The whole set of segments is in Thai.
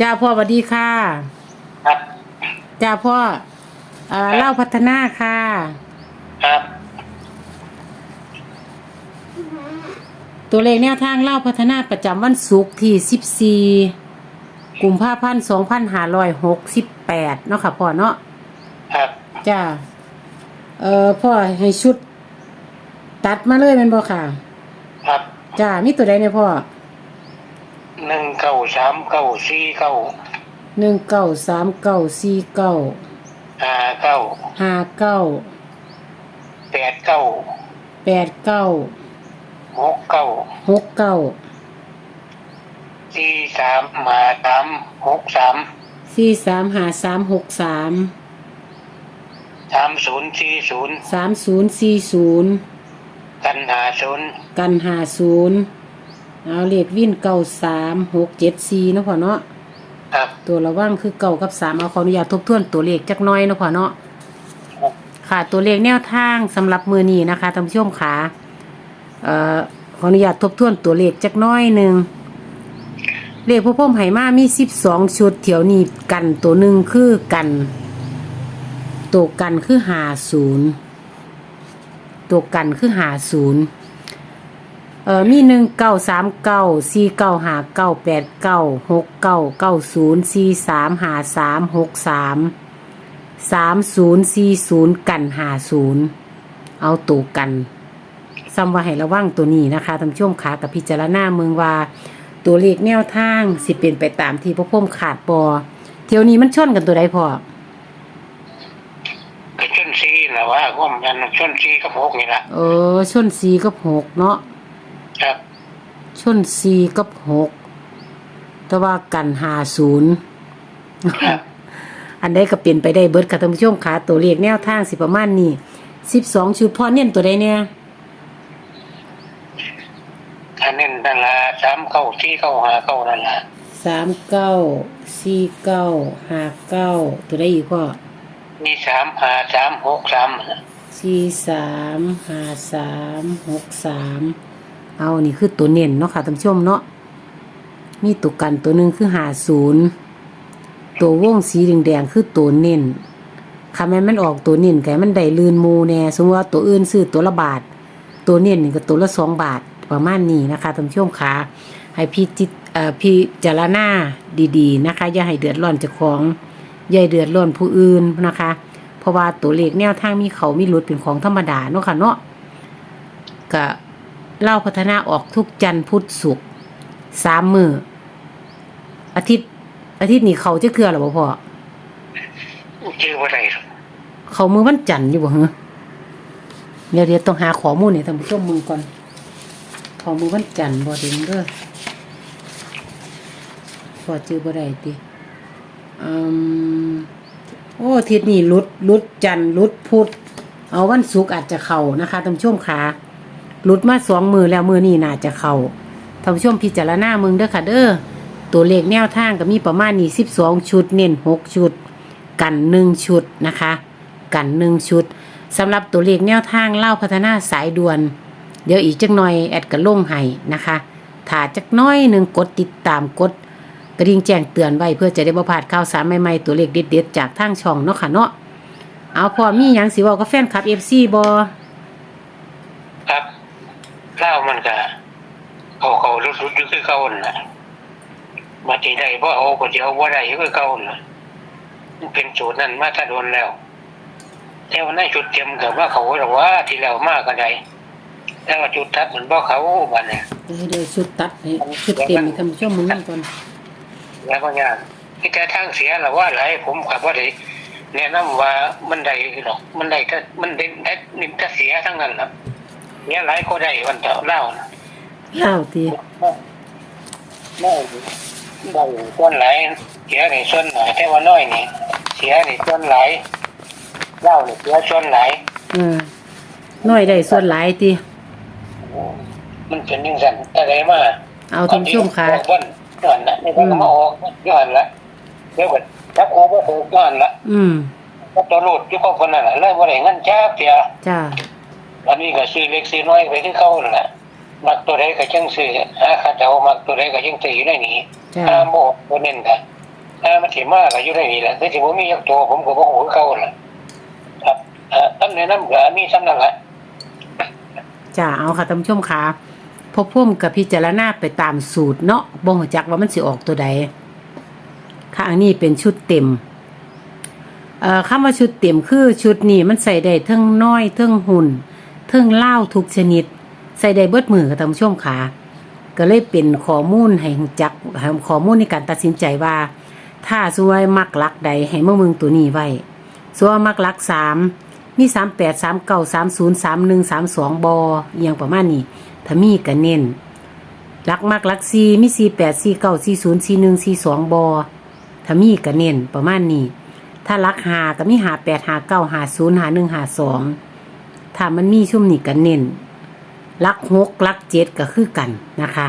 จ้าพ่อสวัสดีค่ะ ครับ จ้าพ่อเอ่อเล่าพัฒนาค่ะ ครับตัวเลขแนวทางเล่าพัฒนาประจำวันศุกร์ที่ 14กุมภาพันธ์2568 เนาะค่ะพ่อเนาะ ครับจ้า เอ่อพ่อให้ชุด ตัดมาเลยแมันบ่ค่ะ ครับจ้ามีตัวใดเนี่ยพ่อ หนึ่งเก้าสามเก้าสี่เก้าหนึ่งเก้าสามเก้าสี่เก้าห้าเก้าห้าเก้าแปดเก้าแปดเก้าหกเก้าหกเก้าสี่สามมาสามหกสามสี่สามห้าสามหกสามสามศูนย์สี่ศูนย์สามศูนย์สี่ศูนย์กันหาศูนย์กันห้าศูนย์ เอาเลขวิ่นเก้าสามหกเจ็ดสี่เนาะพ่อเนาะครับ ตัวระว่างคือเก้ากับสามเอาขออนุญาตทบทวนตัวเลขจักหน้อยเนาะพ่อเนาะค่ะตัวเลขแนวทางสำหรับมือนี้นะคะท่านผู้ชมค่ะเอ่อขออนุญาตทบทวนตัวเลขจักหน้อยหนึ่งเลขพ่อพ่อมไหมามีสิบสองชุดเถียวนี้กันตัวหนึ่งคือกัน ตัวกันคือหาศูนย์ตัวกันคือหาศูนย์ เอ่อมีหนึ่งเก้าสามเก้าสี่เก้าหาเก้าแปดเก้าหกเก้าเก้าศูนย์สี่สามหาสามหกสามสามศูนย์สี่ศูนย์กันหาศูนย์เอาตัวกันซ้ำว่าให้ระวังตัวนี้นะคะท่านผู้ชมขากับพิจารณาเมืองว่า ตัวเลขแนวทางสิเป็นไปตามที่พระพ่มขาดปอเที่ยวนี้มันชนกันตัวใดพอก็ชนสี่นะว่าก็มันชนสี่กับหกนี่ละเออชนสี่กับหกเนาะ ครับ ชนสี่กับหกแต่ว่ากันหาศูนย์ครับ อันใดก็เปลี่ยนไปได้เบิดค่ะท่านผู้ชมขาตัวเลขแนวทางสิประมาณนี้สิบสองชุดพอเน้นตัวใดเนี่ยอันนี้นั่นละสามเก้าสี่เก้าห้าเก้านั่นละสามเก้าสี่เก้าห้าเก้าตัวได้อีกพ่อมีสามห้าสามหกสามสี่สามห้าสามหกสาม เอานี่คือตัวเน้นเนาะค่ะท่านผู้ชมเนาะมีตัวกันตัวหนึ่งคือหาศูนย์ตัววงสีแดงๆคือตัวเน้นค่ะแม่มันออกตัวเน้นไก่มันได้ลื่นมูแน่สมมติว่าตัวอื่นซื้อตัวละบาท ตัวเน้นนี่ก็ตัวละสองบาทประมาณนี้นะคะท่านผู้ชมค่ะให้พี่จิตเอ่อพี่จารณาดีๆนะคะ อย่าให้เดือดร้อนเจ้าของอย่าเดือดร้อนผู้อื่นนะคะ เพราะว่าตัวเลขแนวทางมีเขามีหลุดเป็นของธรรมดาเนาะค่ะเนาะก็ เล่าพัฒนาออกทุกจันทร์พุธศุกร์สามมืออาทิตย์ อาทิตย์นี้เขาจะเคลือหรอบ่พ่อชื่อว่าไรหรอกเขามือวันจันทร์อยู่บ่เหรอเดี๋ยวเดี๋ยวต้องหาข้อมูลให้ท่านผู้ชมมึงก่อนเขามือวันจันทร์บ่เด้งเด้อพอจื้อบ่ได้ติอืมโอ้อาทิตย์นี้หลุดหลุดจันทร์หลุดพุธเอาวันศุกร์อาจจะเข้านะคะท่านผู้ชมค่ะ หลุดมาสองมือแล้วมือนี้น่าจะเข้าท่านผู้ชมพิจารณามึงเด้อค่ะเด้อตัวเลขแนวทางก็มีประมาณนี้สิบสองชุด เน้นหกชุด กันหนึ่งชุดนะคะ กันหนึ่งชุดสำหรับตัวเลขแนวทางเล่าพัฒนาสายด่วน เดี๋ยวอีกจักหน่อยแอดกระลงให้นะคะถ้าจักน้อยหนึ่งกดติดตามกดกระดิ่งแจ้งเตือนไว้เพื่อจะได้บ่พลาดข่าวสารใหม่ๆตัวเลขเด็ดๆจากทางช่องเนาะค่ะเนาะเอาพอมีหยังสิว้ากับแฟนคลับ FC บ่ครับเล่ามันก็เขาเขารุดรุดอยู่คือเก่าน่ะมาทีได้เพราะเอาก็จะเอาว่าได้คือเก่าน่ะมันเป็นสูตรนั้นมาถ้าโดนแล้วแต่ว่าในจุดเต็มกับว่าเขาหรือว่าที่เรามากก็ได้แต่ว่าจุดทัดมันบอกเขาบันเนี่ยเดี๋ยวเดี๋ยวชุดตัดให้ชุดเต็มให้ท่านผู้ชมมึงนั่นก่อนแล้วก็ยากที่แต่ทางเสียหรือว่าอะไรผมขับว่าได้แนะนำว่ามันได้หรอกมันได้ถ้ามันได้ได้นิมถ้าเสียทั้งนั้นแหละ เนี่ยหลายก็ได้วันเต่าเล่านะเล่าติไม่ได้ส่วนหลายเสียในส่วนหน่อยแต่ว่าน้อยนี่เสียในส่วนหลายเล่าเนี่ยเสียส่วนหลายเออน้อยได้ส่วนหลายติมันเป็นยังสั่นอะไรมาเอาท่านผู้ชมค่ะออกบ้านย้อนละนี่ก็มาออกย้อนละเดี๋ยวก่อนถ้ากูบ่ถูกย้อนละอืมก็ตัวรูดอยู่ก็คนนั้นน่ะเลยบ่ได้เงินจ้าเสียจ้า อันนี้ก็ซื้อเล็กซื้อน้อยไปที่เขานั่นแหละมักตัวใดก็จังซื้อหาข้าเจ้ามักตัวใดก็จังซื้ออยู่ในนี้จ้าห้าโมกตัวเน้นกันจถ้ามันสิมากก็อยู่ในนี้แหละแต่สิบ่มีจักตัวผมก็บ่ฮู้คือเก่าน่ะครับเอ่อตำแหน่งนั้นก็มีซ้ำนั่นแหละจ้าเอาค่ะท่านผู้ชมค่ะพอพุ่มกับพิจารณาไปตามสูตรเนาะบ่งจักว่ามันสิออกตัวใดค่ะอันนี้เป็นชุดเต็มเอ่อคำว่าชุดเต็มคือชุดนี้มันใส่ได้เทั้งน้อยเทั้งหุ่น เทั้งเหล้าทุกชนิด ใส่ได้เบิดมือค่ะท่านผู้ชมค่ะก็เลยเป็นข้อมูลให้จักข้อมูลในการตัดสินใจว่า ถ้าสวยมักลักใดให้มาเมืองตัวนี้ไว้สวยมักลักสามมีสามแปดสามเก้าสามศูนย์สามหนึ่งสามสองบออย่างประมาณนี้ถ้ามีก็เน้นลักมักลักสี่มีสี่แปดสี่เก้าสี่ศูนย์สี่หนึ่งสี่สองบอถ้ามีก็เน้นประมาณนี้ ถ้าลักหาก็มีหาแปดหาเก้าหาศูนย์หาหนึ่งหาสอง ถ้ามันมีชุ่มนี่ก็เน้นลักหกลักเจ็ดก็คือกันนะคะ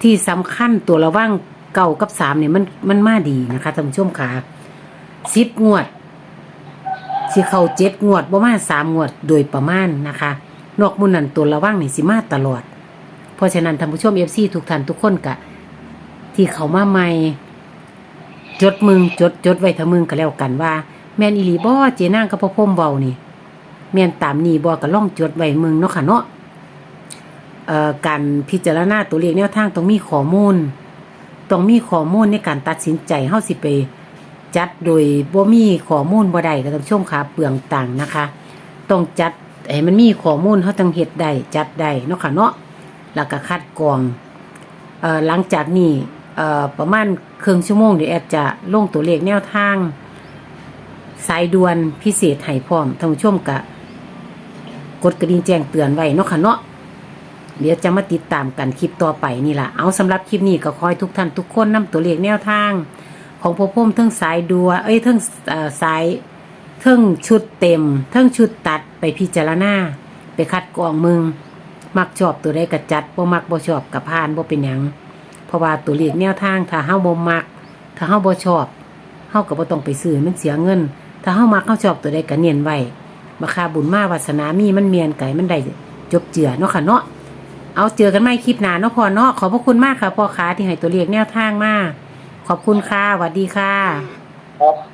ที่สำคัญตัวระว่างเก่ากับสามเนี่ยมันมันมาดีนะคะท่านผู้ชมค่ะสิบงวดสิเข้าเจ็ดงวดบ่มาสามงวดโดยประมาณนะคะ นอกมุนนั่นตัวระว่างนี่สิมาตลอด เพราะฉะนั้นท่านผู้ชมเอฟซีทุกท่านทุกคนกะที่เขามาใหม่จดมึงจดจดไว้ถ้ามึงก็แล้วกันว่า แมนอีหลีบ่เจนางกับพ่อพ่มเบานี่ แม่นตามนี่บ่ก็ล่องจดไว้มึงเนาะค่ะเนาะการพิจารณาตัวเลขแนวทางต้องมีข้อมูลต้องมีข้อมูลในการตัดสินใจเฮาสิไป จัดโดยบ่มีข้อมูลบ่ได้ก็ต้องชมค่ะเปลืองตังนะคะ ต้องจัดให้มันมีข้อมูลเฮาจังเฮ็ดได้จัดได้เนาะค่ะเนาะแล้วก็คัดกรองเอ่อหลังจากนี้เอ่อประมาณครึ่งชั่วโมงเดี๋ยวแอดจะลงตัวเลขแนวทาง สายด่วนพิเศษให้พร้อมท่านผู้ชมกะ กดกระดิ่งแจ้งเตือนไว้เนาะค่ะเนาะเดี๋ยวจะมาติดตามกันคลิปต่อไปนี่ล่ะ เอาสำหรับคลิปนี้ก็ขอให้ทุกท่านทุกคนนำตัวเลขแนวทาง ของพ่อพ่มเทั้งสายดัว เอ้ยเทั้งสายเทั้งชุดเต็มเทั้งชุดตัดไปพิจารณาไปคัดกรองมึง มักชอบตัวใดกระจัดบ่มักบ่ชอบกับพานบ่เป็นหยังเพราะว่าตัวเลขแนวทางถ้าเฮาบ่มัก ถ้าเฮาบ่ชอบเฮาก็บ่ต้องไปซื้อมันเสียเงิน ถ้าเฮามักเฮาชอบตัวใดก็เน้นไว้ มาคาบุญมาวาสนามีมันเมียนไก่มันได้จบเจือเนาะค่ะเนาะเอาเจอกันใหม่คลิปหน้าเนาะพอเนาะขอบพระคุณมากค่ะพ่อค้าที่ให้ตัวเลขแนวทางมากขอบคุณค่ะสวัสดีค่ะครับ